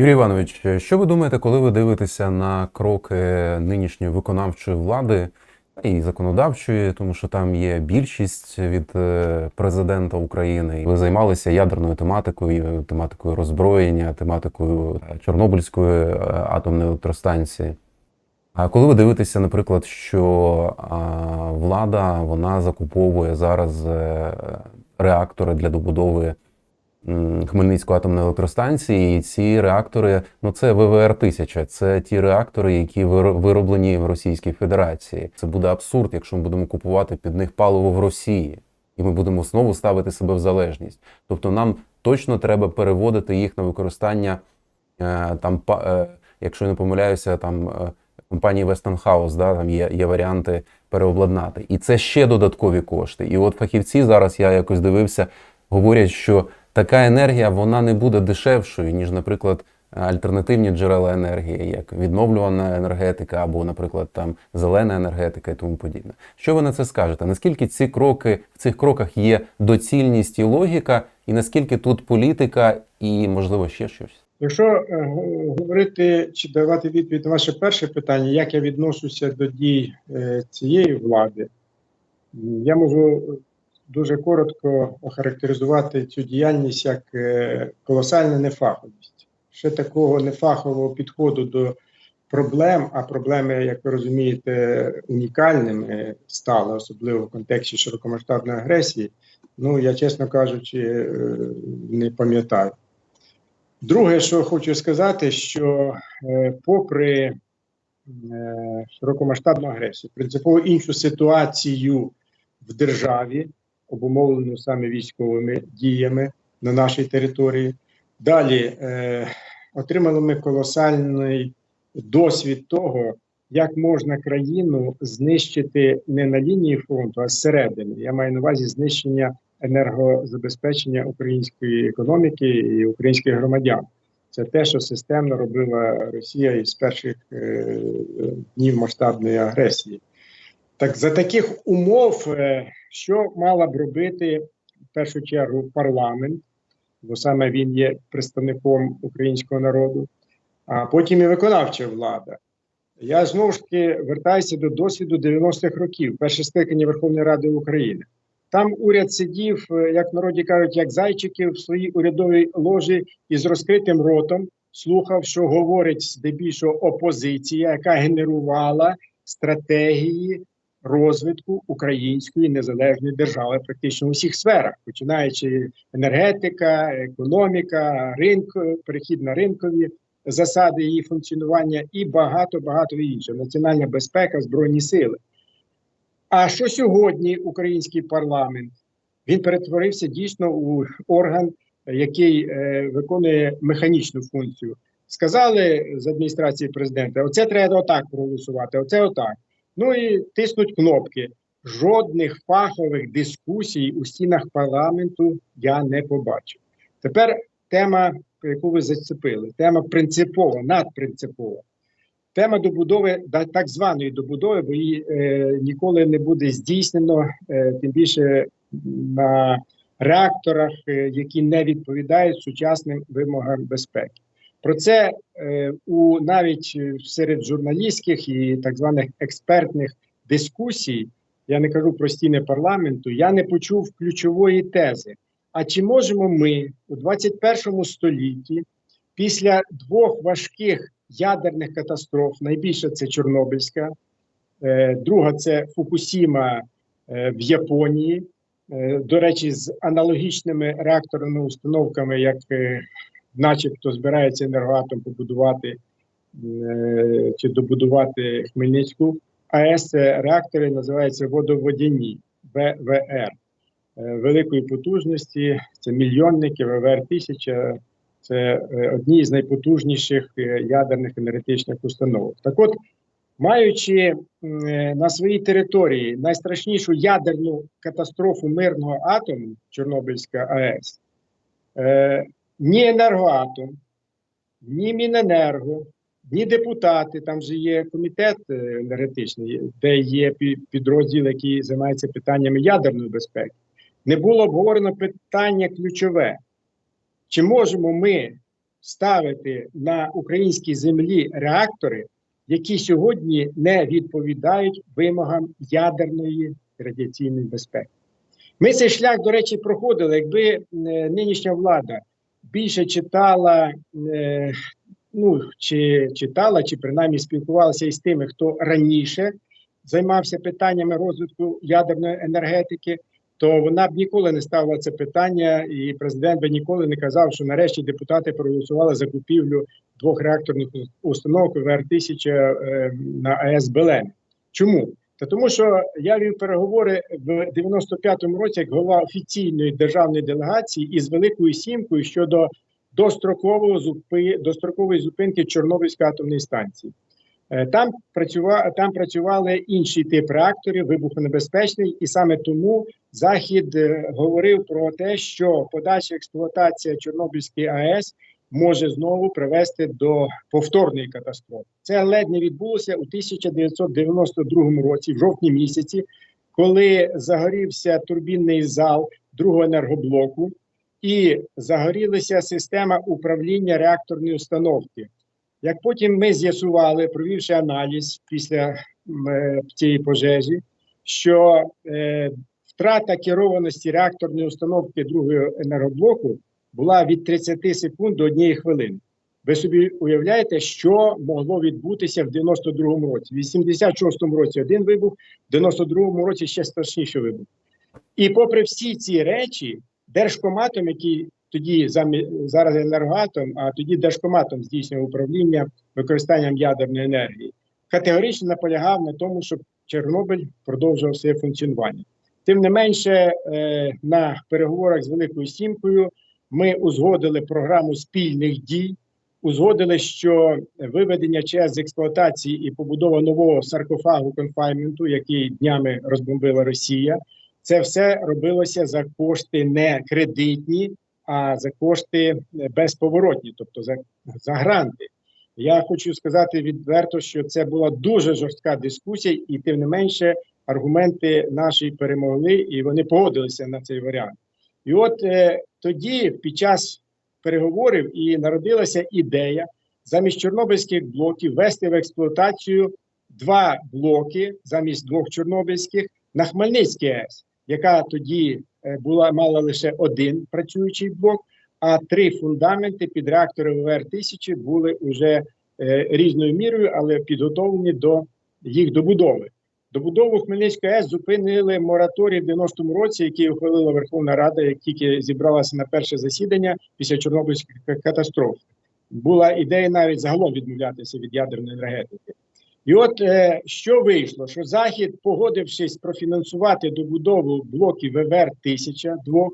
Юрій Іванович, що ви думаєте, коли ви дивитеся на кроки нинішньої виконавчої влади і законодавчої, тому що там є більшість від е, президента України. Ви займалися ядерною тематикою, тематикою роззброєння, тематикою е, Чорнобильської е, атомної електростанції. А коли ви дивитеся, наприклад, що влада вона закуповує зараз реактори для добудови Хмельницької атомної електростанції, і ці реактори, ну це ВВР 1000 це ті реактори, які вироблені в Російській Федерації. Це буде абсурд, якщо ми будемо купувати під них паливо в Росії, і ми будемо знову ставити себе в залежність. Тобто нам точно треба переводити їх на використання е, там, е, якщо я не помиляюся, там е, компанії Westinghouse, да, там є, є варіанти переобладнати. І це ще додаткові кошти. І от фахівці зараз я якось дивився, говорять, що така енергія вона не буде дешевшою, ніж, наприклад, альтернативні джерела енергії, як відновлювана енергетика або, наприклад, там зелена енергетика і тому подібне. Що ви на це скажете? Наскільки ці кроки в цих кроках є доцільність і логіка, і наскільки тут політика і можливо ще щось? Якщо е, говорити чи давати відповідь на ваше перше питання, як я відношуся до дій е, цієї влади, я можу дуже коротко охарактеризувати цю діяльність як е, колосальна нефаховість. Ще такого нефахового підходу до проблем, а проблеми, як ви розумієте, унікальними стали, особливо в контексті широкомасштабної агресії. Ну я чесно кажучи, е, не пам'ятаю. Друге, що хочу сказати, що е, попри широкомасштабну агресію, принципово іншу ситуацію в державі, обумовлену саме військовими діями на нашій території, далі е, отримали ми колосальний досвід того, як можна країну знищити не на лінії фронту, а зсередини. Я маю на увазі знищення енергозабезпечення української економіки і українських громадян. Це те, що системно робила Росія із перших е, днів масштабної агресії. Так за таких умов, е, що мала б робити в першу чергу парламент, бо саме він є представником українського народу, а потім і виконавча влада. Я знову ж таки вертаюся до досвіду 90-х років, перше скликання Верховної Ради України. Там уряд сидів, е, як в народі кажуть, як зайчики в своїй урядовій ложі із розкритим ротом, слухав, що говорить здебільшого опозиція, яка генерувала стратегії розвитку української незалежної держави практично у всіх сферах, починаючи енергетика, економіка, ринк, перехід на ринкові засади її функціонування і багато багато іншого. Національна безпека, збройні сили. А що сьогодні український парламент? Він перетворився дійсно у орган, який е, виконує механічну функцію. Сказали з адміністрації президента: оце треба отак проголосувати, оце отак. Ну і тиснуть кнопки. Жодних фахових дискусій у стінах парламенту я не побачив. Тепер тема, яку ви зацепили, тема принципова, надпринципова. Тема добудови так званої добудови, бо її е, ніколи не буде здійснено, е, тим більше на реакторах, е, які не відповідають сучасним вимогам безпеки. Про це е, у навіть серед журналістських і так званих експертних дискусій, я не кажу про стіни парламенту, я не почув ключової тези. А чи можемо ми у 21 столітті після двох важких ядерних катастроф. Найбільша це Чорнобильська, е, друга це Фукусіма е, в Японії. Е, До речі, з аналогічними реакторними установками, як е, начебто збирається енергоатом побудувати е, чи добудувати Хмельницьку АЕС. Реактори називаються водоводяні ВВР е, великої потужності. Це мільйонники ВВР 1000 це е, одні з найпотужніших ядерних енергетичних установок. Так от, маючи на своїй території найстрашнішу ядерну катастрофу мирного атому Чорнобильська АЕС, ні енергоатом, ні Міненерго, ні депутати, там же є комітет е, енергетичний, де є пі- підрозділ, який займається питаннями ядерної безпеки, не було обговорено питання ключове. Чи можемо ми ставити на українській землі реактори, які сьогодні не відповідають вимогам ядерної радіаційної безпеки. Ми цей шлях, до речі, проходили. Якби е, нинішня влада більше читала, е, ну чи читала, чи принаймні спілкувалася із тими, хто раніше займався питаннями розвитку ядерної енергетики, то вона б ніколи не ставила це питання, і президент би ніколи не казав, що нарешті депутати проголосували за купівлю двох реакторних установок ВР-1000 е, на АЕС Белем. Чому? Та тому, що я вів переговори в 95-му році як голова офіційної державної делегації із Великою Сімкою щодо дострокового зупи, дострокової зупинки Чорнобильської атомної станції. Е, Там працювали, там працювали інший тип реакторів, вибухонебезпечний, і саме тому Захід е, говорив про те, що подальша експлуатація Чорнобильської АЕС може знову привести до повторної катастрофи. Це ледь не відбулося у 1992 році, в жовтні місяці, коли загорівся турбінний зал другого енергоблоку і загорілася система управління реакторної установки. Як потім ми з'ясували, провівши аналіз після е, цієї пожежі, що е, втрата керованості реакторної установки другого енергоблоку була від 30 секунд до однієї хвилини. Ви собі уявляєте, що могло відбутися в 92-му році? В 86-му році один вибух, в 92-му році ще страшніший вибух. І попри всі ці речі, Держкоматом, який тоді зараз енергоатом, а тоді Держкоматом здійснював управління використанням ядерної енергії, категорично наполягав на тому, щоб Чорнобиль продовжував своє функціонування. Тим не менше, е, на переговорах з Великою Сімкою ми узгодили програму спільних дій, узгодили, що виведення ЧАЕС з експлуатації і побудова нового саркофагу конфайменту, який днями розбомбила Росія, це все робилося за кошти не кредитні, а за кошти е, безповоротні, тобто за, за гранти. Я хочу сказати відверто, що це була дуже жорстка дискусія, і тим не менше аргументи наші перемогли, і вони погодилися на цей варіант. І от е, тоді, під час переговорів, і народилася ідея замість чорнобильських блоків ввести в експлуатацію два блоки замість двох чорнобильських на Хмельницькій АЕС, яка тоді е, була мала лише один працюючий блок, а три фундаменти під реактори ВР-1000 були вже е, різною мірою, але підготовлені до їх добудови. Добудову Хмельницької АЕС зупинили мораторій в 90-му році, який ухвалила Верховна Рада, як тільки зібралася на перше засідання після Чорнобильської ка- катастрофи. Була ідея навіть загалом відмовлятися від ядерної енергетики. І от е, що вийшло? Що Захід, погодившись профінансувати добудову блоків ВВР 1000 двох,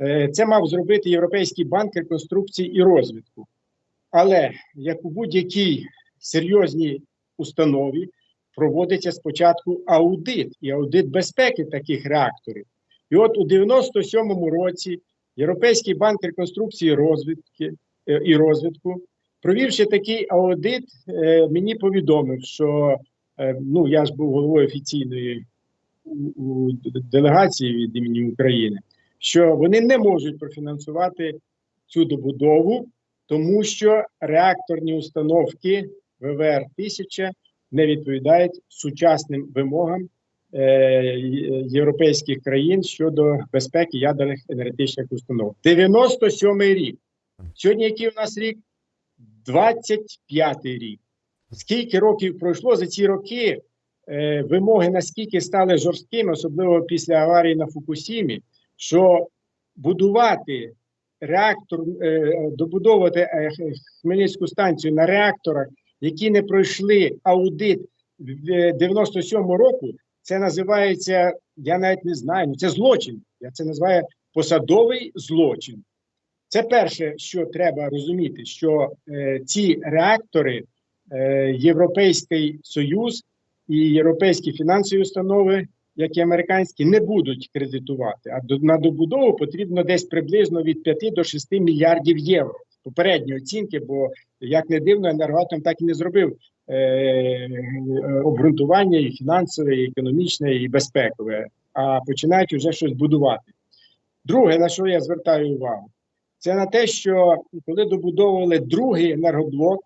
е, це мав зробити Європейський банк реконструкції і розвитку. Але як у будь-якій серйозній установі, проводиться спочатку аудит і аудит безпеки таких реакторів. І от у 97-му році Європейський банк реконструкції і е, і розвитку, провівши такий аудит, е, мені повідомив, що е, ну я ж був головою офіційної делегації від імені України, що вони не можуть профінансувати цю добудову, тому що реакторні установки ВВР 1000 не відповідають сучасним вимогам е, європейських країн щодо безпеки ядерних енергетичних установ. 97-й рік. Сьогодні який у нас рік? 25-й рік. Скільки років пройшло за ці роки? Е, вимоги наскільки стали жорсткими, особливо після аварії на Фукусімі, що будувати реактор, е, добудовувати Хмельницьку станцію на реакторах, які не пройшли аудит в е, 97 року, це називається, я навіть не знаю, ну це злочин. Я це називаю посадовий злочин. Це перше, що треба розуміти, що е, ці реактори е, Європейський Союз і європейські фінансові установи, як і американські, не будуть кредитувати. А до, на добудову потрібно десь приблизно від 5 до 6 мільярдів євро. Попередні оцінки, бо як не дивно, енергоатом так і не зробив е, обґрунтування і фінансове, і економічне, і безпекове, а починають вже щось будувати. Друге, на що я звертаю увагу, Це на те, що коли добудовували другий енергоблок,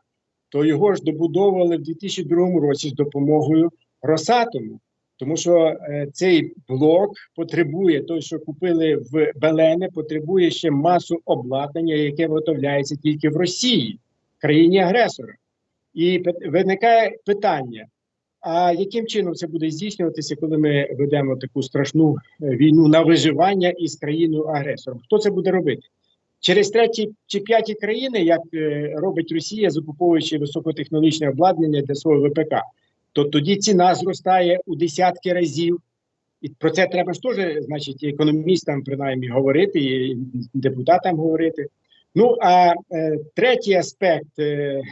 то його ж добудовували в 2002 році з допомогою Росатому. Тому що е, цей блок потребує, той, що купили в Белені, потребує ще масу обладнання, яке виготовляється тільки в Росії, країні агресора. І виникає питання: а яким чином це буде здійснюватися, коли ми ведемо таку страшну е, війну на виживання із країною агресором? Хто це буде робити? Через треті чи п'яті країни, як е, робить Росія, закуповуючи високотехнологічне обладнання для свого ВПК, то тоді ціна зростає у десятки разів. І про це треба ж теж, значить, економістам принаймні говорити, і депутатам говорити. Ну а е, третій аспект е,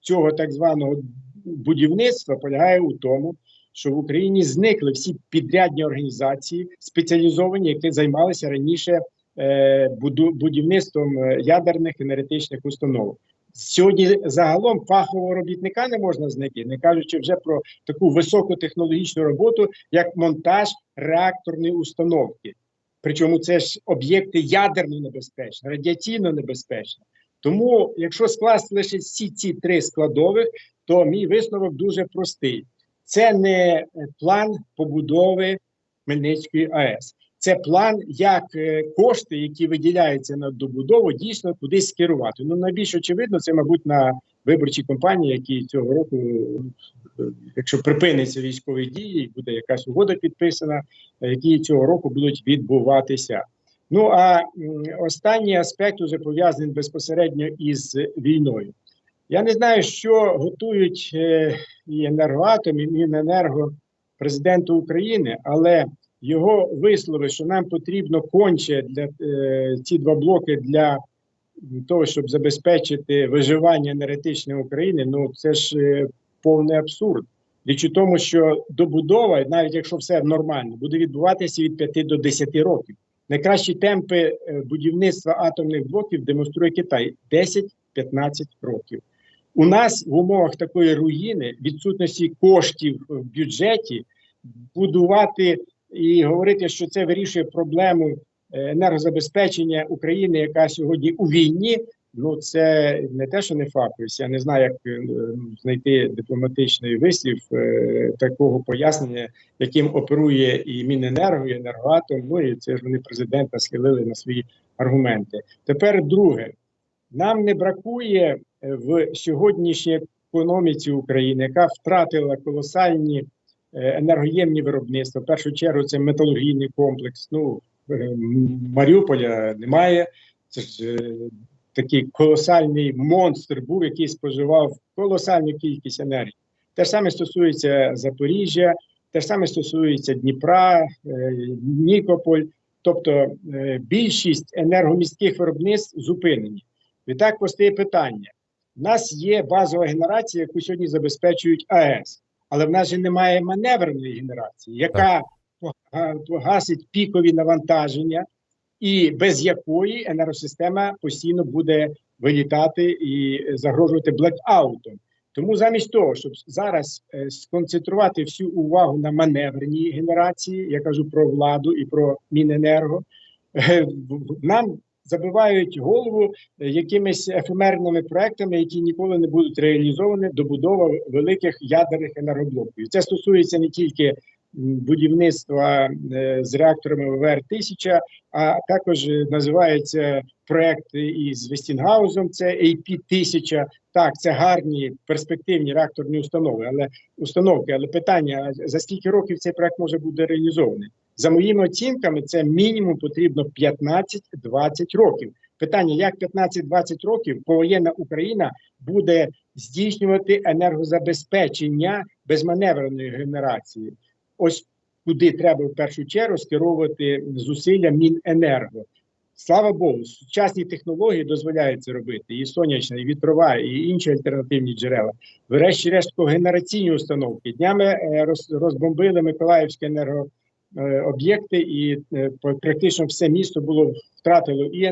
цього так званого будівництва полягає у тому, що в Україні зникли всі підрядні організації, спеціалізовані, які займалися раніше е, буду- будівництвом е, ядерних енергетичних установок. Сьогодні загалом фахового робітника не можна знайти, не кажучи вже про таку високотехнологічну роботу, як монтаж реакторної установки. Причому це ж об'єкти ядерно небезпечні, радіаційно небезпечні. Тому, якщо скласти лише всі ці три складових, то мій висновок дуже простий: це не е, план побудови Хмельницької АЕС. Це план, як е, кошти, які виділяються на добудову, дійсно кудись скерувати. Ну найбільш очевидно, це, мабуть, на виборчі кампанії, які цього року, е, якщо припиниться військові дії, буде якась угода підписана, е, які цього року будуть відбуватися. Ну а останній аспект уже пов'язаний безпосередньо із війною. Я не знаю, що готують і енергоатом, і Міненерго президенту України, але його вислови, що нам потрібно конче для е, ці два блоки для того, щоб забезпечити виживання енергетичної України, ну це ж е, повний абсурд. Річ у тому, що добудова, навіть якщо все нормально, буде відбуватися від 5 до 10 років. Найкращі темпи е, будівництва атомних блоків демонструє Китай 10-15 років. У нас в умовах такої руїни, відсутності коштів в бюджеті, будувати і говорити, що це вирішує проблему е, енергозабезпечення України, яка сьогодні у війні. Ну це не те, що не фаховість. Я не знаю, як е, знайти дипломатичний вислів е, такого пояснення, яким оперує і Міненерго, і енергоатом. Ну і це ж вони президента схилили на свої аргументи. Тепер друге, нам не бракує в сьогоднішній економіці України, яка втратила колосальні енергоємні виробництва. В першу чергу це металургійний комплекс. Ну е, Маріуполя немає. Це ж е, такий колосальний монстр був, який споживав колосальну кількість енергії. Те ж саме стосується Запоріжжя, те ж саме стосується Дніпра, е, Нікополь. Тобто е, більшість енергомістких виробництв зупинені. Відтак постає питання: у нас є базова генерація, яку сьогодні забезпечують АЕС, але в нас же немає маневреної генерації, яка пога- погасить пікові навантаження, і без якої енергосистема постійно буде вилітати і загрожувати блекаутом. Тому замість того, щоб зараз е, сконцентрувати всю увагу на маневреній генерації, я кажу про владу і про Міненерго, е, нам забивають голову е, якимись ефемерними проектами, які ніколи не будуть реалізовані добудова великих ядерних енергоблоків. Це стосується не тільки будівництва е, з реакторами ВВР 1000 а також е, називається проект із Вестінгаузом. Це AP 1000 Так, це гарні перспективні реакторні установи, але установки. Але питання: за скільки років цей проект може бути реалізований? За моїми оцінками, це мінімум потрібно 15-20 років. Питання: як 15-20 років повоєнна Україна буде здійснювати енергозабезпечення безманевреної генерації? Ось куди треба в першу чергу скеровувати зусилля Міненерго. Слава Богу, сучасні технології дозволяють це робити. І сонячна, і вітрова, і інші альтернативні джерела. Врешті-решт, когенераційні установки. Днями е, роз- розбомбили Миколаївські енергооб'єкти, і е, практично все місто було втратило і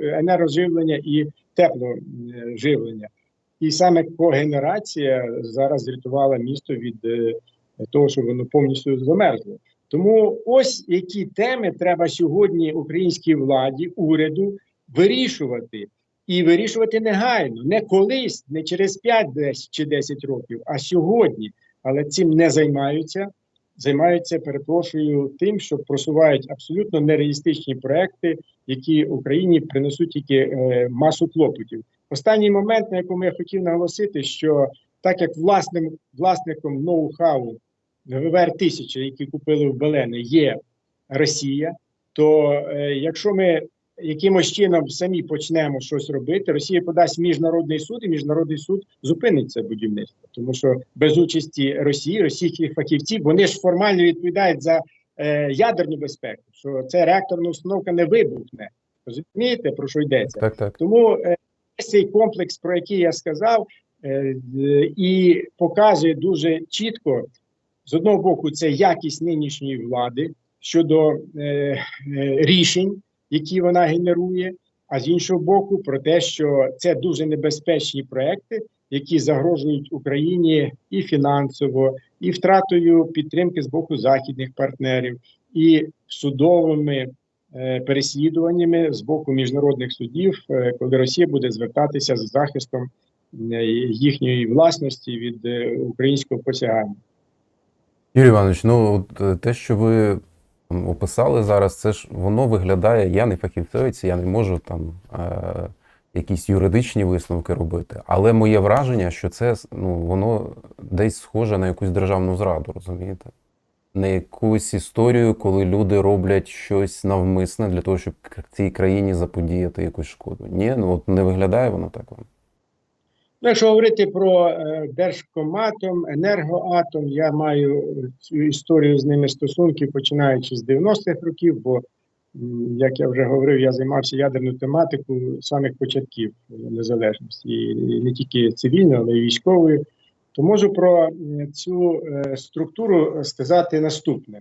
енергоживлення, і тепложивлення. І саме когенерація зараз врятувала місто від е, того, що воно повністю замерзло. Тому ось які теми треба сьогодні українській владі, уряду вирішувати і вирішувати негайно, не колись, не через 5 десь чи 10 років, а сьогодні. Але цим не займаються. Займаються, перепрошую, тим, що просувають абсолютно нереалістичні проекти, які Україні принесуть тільки е, масу клопотів. Останній момент, на якому я хотів наголосити, що так як власним власником ноу-хау ВВР 1000 які купили в Белени, є Росія, то е, якщо ми якимось чином самі почнемо щось робити, Росія подасть міжнародний суд, і міжнародний суд зупинить це будівництво, тому що без участі Росії, російських фахівців, вони ж формально відповідають за е, ядерну безпеку, що ця реакторна установка не вибухне. Розумієте, про що йдеться? Так, так. Тому е, цей комплекс, про який я сказав, е, і показує дуже чітко, з одного боку, це якість нинішньої влади щодо е, е, рішень, які вона генерує, а з іншого боку, про те, що це дуже небезпечні проекти, які загрожують Україні і фінансово, і втратою підтримки з боку західних партнерів, і судовими е, переслідуваннями з боку міжнародних судів, е, коли Росія буде звертатися з захистом е, їхньої власності від українського посягання. Юрій Іванович, ну те, що ви описали зараз, це ж воно виглядає. Я не фахівцевець, я не можу там е, якісь юридичні висновки робити. Але моє враження, що це ну, воно десь схоже на якусь державну зраду, розумієте? На якусь історію, коли люди роблять щось навмисне для того, щоб цій країні заподіяти якусь шкоду. Ні, ну от не виглядає воно так вам. Ну, якщо говорити про е, Держкоматом, енергоатом, я маю цю історію з ними стосунків, починаючи з 90-х років, бо, як я вже говорив, я займався ядерною тематикою самих початків е, незалежності, і не тільки цивільною, але й військовою. То можу про е, цю структуру сказати наступне.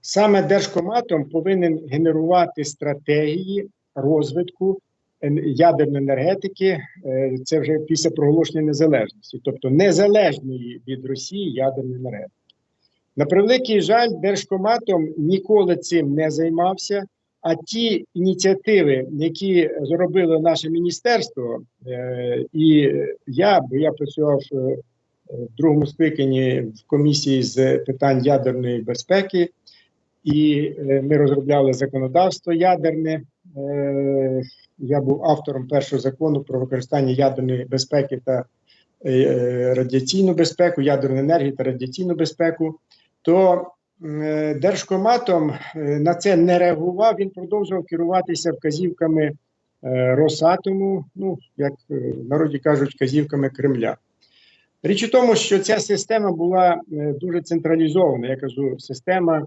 Саме Держкоматом повинен генерувати стратегії розвитку ядерної енергетики, е, це вже після проголошення незалежності, тобто незалежної від Росії ядерної енергетики. На превеликий жаль, Держкоматом ніколи цим не займався. А ті ініціативи, які зробило наше міністерство, е, і я, бо я працював е, в другому скликанні в комісії з питань ядерної безпеки, і е, ми розробляли законодавство ядерне. Е, Я був автором першого закону про використання ядерної безпеки та е, радіаційну безпеку, ядерну енергію та радіаційну безпеку. То е, Держкоматом е, на це не реагував. Він продовжував керуватися вказівками е, Росатому, ну як е, в народі кажуть, вказівками Кремля. Річ у тому, що ця система була е, дуже централізована. Я кажу, система,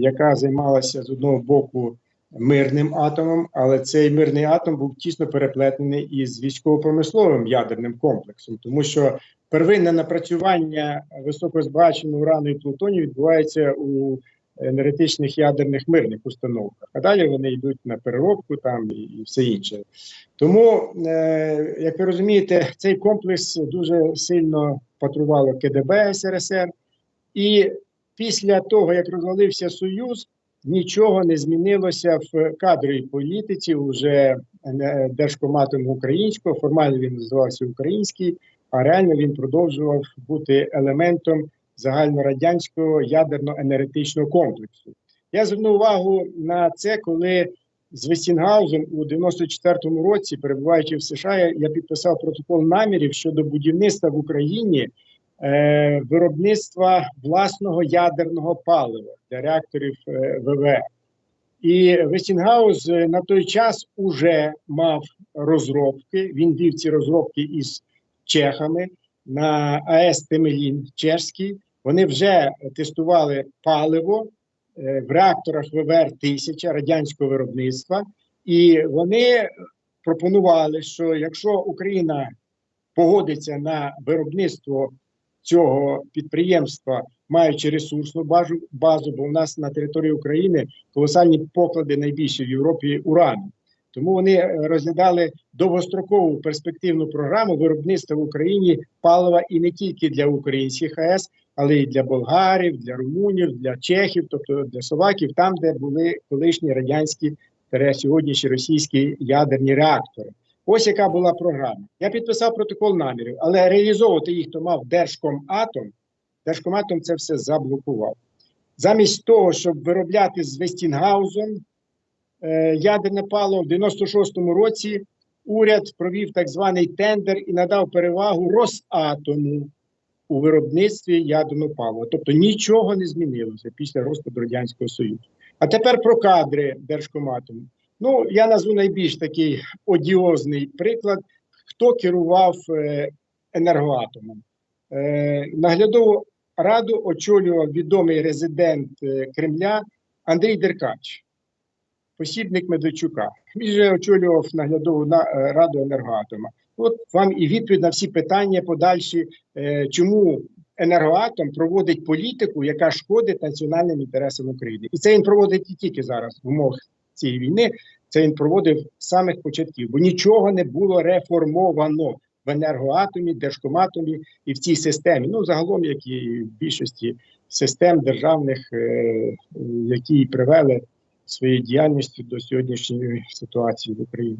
яка займалася з одного боку мирним атомом, але цей мирний атом був тісно переплетений із військово-промисловим ядерним комплексом, тому що первинне напрацювання високозбагаченого урану і плутонію відбувається у енергетичних ядерних мирних установках, а далі вони йдуть на переробку там і, все інше. Тому, е, як ви розумієте, цей комплекс дуже сильно патрувало КДБ СРСР, і після того, як розвалився Союз, нічого не змінилося в кадровій політиці уже е, Держкоматом українського. Формально він називався український, а реально він продовжував бути елементом загальнорадянського ядерно-енергетичного комплексу. Я звернув увагу на це, коли з Вестінгаузом у 94-му році, перебуваючи в США, я- я підписав протокол намірів щодо будівництва в Україні е, виробництва власного ядерного палива для реакторів е, ВВР. І Вестінгаус е, на той час уже мав розробки. Він вів ці розробки із чехами на АЕС Темелін чешський. Вони вже тестували паливо в реакторах ВВР 1000 радянського виробництва, і вони пропонували, що якщо Україна погодиться на виробництво цього підприємства, маючи ресурсну базу, базу, бо в нас на території України колосальні поклади найбільші в Європі урану. Тому вони е, розглядали довгострокову перспективну програму виробництва в Україні палива і не тільки для українських АЕС, але й для болгарів, для румунів, для чехів, тобто для словаків, там, де були колишні радянські тере сьогоднішні російські ядерні реактори. Ось яка була програма. Я підписав протокол намірів, але реалізовувати їх то мав Держкоматом. Держкоматом це все заблокував. Замість того, щоб виробляти з Вестінгаузом е, ядерне паливо, в 96-му році уряд провів так званий тендер і надав перевагу Росатому у виробництві ядерного палива. Тобто нічого не змінилося після розпаду Радянського Союзу. А тепер про кадри Держкомату. Ну, я назву найбільш такий одіозний приклад, хто керував е, енергоатомом. Е, наглядову раду очолював відомий резидент е, Кремля Андрій Деркач, посібник Медведчука. Він же очолював наглядову раду енергоатома. От вам і відповідь на всі питання подальші, чому енергоатом проводить політику, яка шкодить національним інтересам України. І це він проводить не тільки зараз в умовах цієї війни. Це він проводив з самих початків, бо нічого не було реформовано в енергоатомі, держкоматомі і в цій системі. Ну загалом, як і в більшості систем державних, е, які привели своєю діяльністю до сьогоднішньої ситуації в Україні.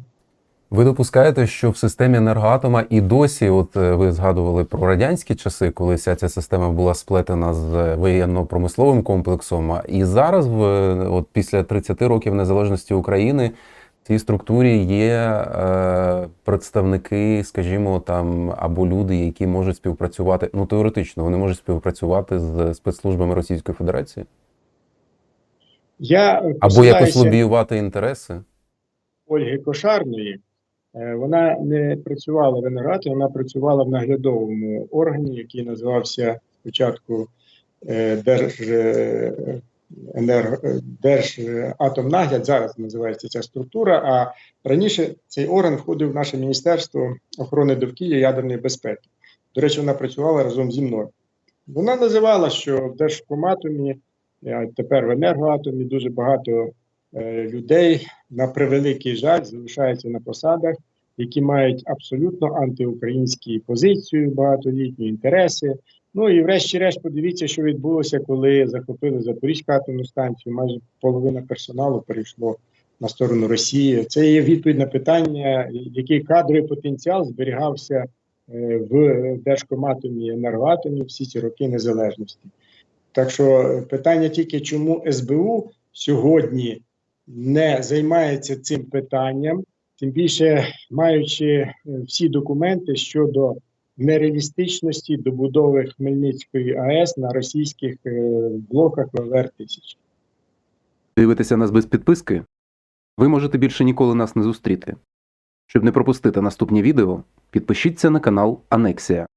Ви допускаєте, що в системі енергоатома і досі, от е, ви згадували про радянські часи, коли вся ця система була сплетена з воєнно-промисловим комплексом. а І зараз, в от після 30 років незалежності України, в цій структурі є е, представники, скажімо, там або люди, які можуть співпрацювати. Ну теоретично вони можуть співпрацювати з спецслужбами Російської Федерації Я або якось лобіювати інтереси. Ольги Кошарної. Е, Вона не працювала в енергоаті, вона працювала в наглядовому органі, який називався спочатку е, е, Держатомнагляд, зараз називається ця структура. А раніше цей орган входив в наше Міністерство охорони довкілля і ядерної безпеки. До речі, вона працювала разом зі мною. Вона називала, що в Держкоматомі, тепер в енергоатомі дуже багато людей на превеликий жаль залишаються на посадах, які мають абсолютно антиукраїнські позиції, багатолітні інтереси. Ну і врешті-решт, подивіться, що відбулося, коли захопили Запорізьку атомну станцію. Майже половина персоналу перейшло на сторону Росії. Це є відповідь на питання, який кадровий потенціал зберігався е, в Держкоматомі і енергоатомі всі ці роки незалежності. Так що е, питання тільки, чому СБУ сьогодні не займається цим питанням, тим більше маючи е, всі документи щодо нереалістичності добудови Хмельницької АЕС на російських е, блоках ВВР 1000 Дивитеся нас без підписки? Ви можете більше ніколи нас не зустріти. Щоб не пропустити наступні відео, підпишіться на канал Анексія.